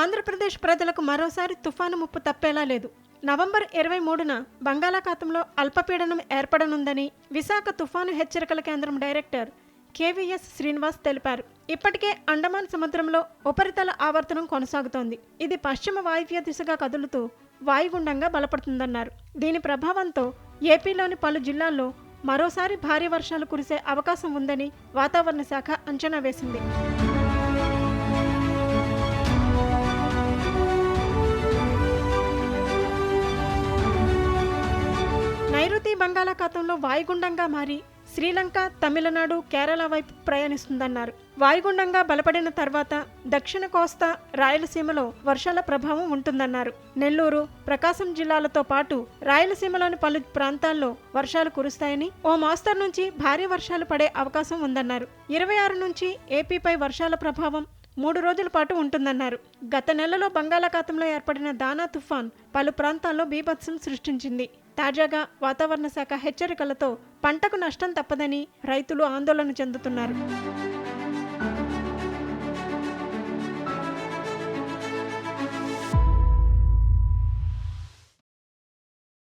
ఆంధ్రప్రదేశ్ ప్రజలకు మరోసారి తుఫాను ముప్పు తప్పేలా లేదు. నవంబర్ ఇరవై మూడున బంగాళాఖాతంలో అల్పపీడనం ఏర్పడనుందని విశాఖ తుఫాను హెచ్చరికల కేంద్రం డైరెక్టర్ కేవీఎస్ శ్రీనివాస్ తెలిపారు. ఇప్పటికే అండమాన్ సముద్రంలో ఉపరితల ఆవర్తనం కొనసాగుతోంది. ఇది పశ్చిమ వాయువ్య దిశగా కదులుతూ వాయుగుండంగా బలపడుతుందన్నారు. దీని ప్రభావంతో ఏపీలోని పలు జిల్లాల్లో మరోసారి భారీ వర్షాలు కురిసే అవకాశం ఉందని వాతావరణ శాఖ అంచనా వేసింది. నైరుతి బంగాళాఖాతంలో వాయుగుండంగా మారి శ్రీలంక తమిళనాడు కేరళ వైపు ప్రయాణిస్తుందన్నారు. వాయుగుండంగా బలపడిన తర్వాత దక్షిణ కోస్తా రాయలసీమలో వర్షాల ప్రభావం ఉంటుందన్నారు. నెల్లూరు ప్రకాశం జిల్లాలతో పాటు రాయలసీమలోని పలు ప్రాంతాల్లో వర్షాలు కురుస్తాయని ఓ మోస్తరు నుంచి భారీ వర్షాలు పడే అవకాశం ఉందన్నారు. ఇరవై ఆరు నుంచి ఏపీపై వర్షాల ప్రభావం మూడు రోజుల పాటు ఉంటుందన్నారు. గత నెలలో బంగాళాఖాతంలో ఏర్పడిన దానా తుఫాన్ పలు ప్రాంతాల్లో బీభత్సం సృష్టించింది. తాజాగా వాతావరణ శాఖ హెచ్చరికలతో పంటకు నష్టం తప్పదని రైతులు ఆందోళన చెందుతున్నారు.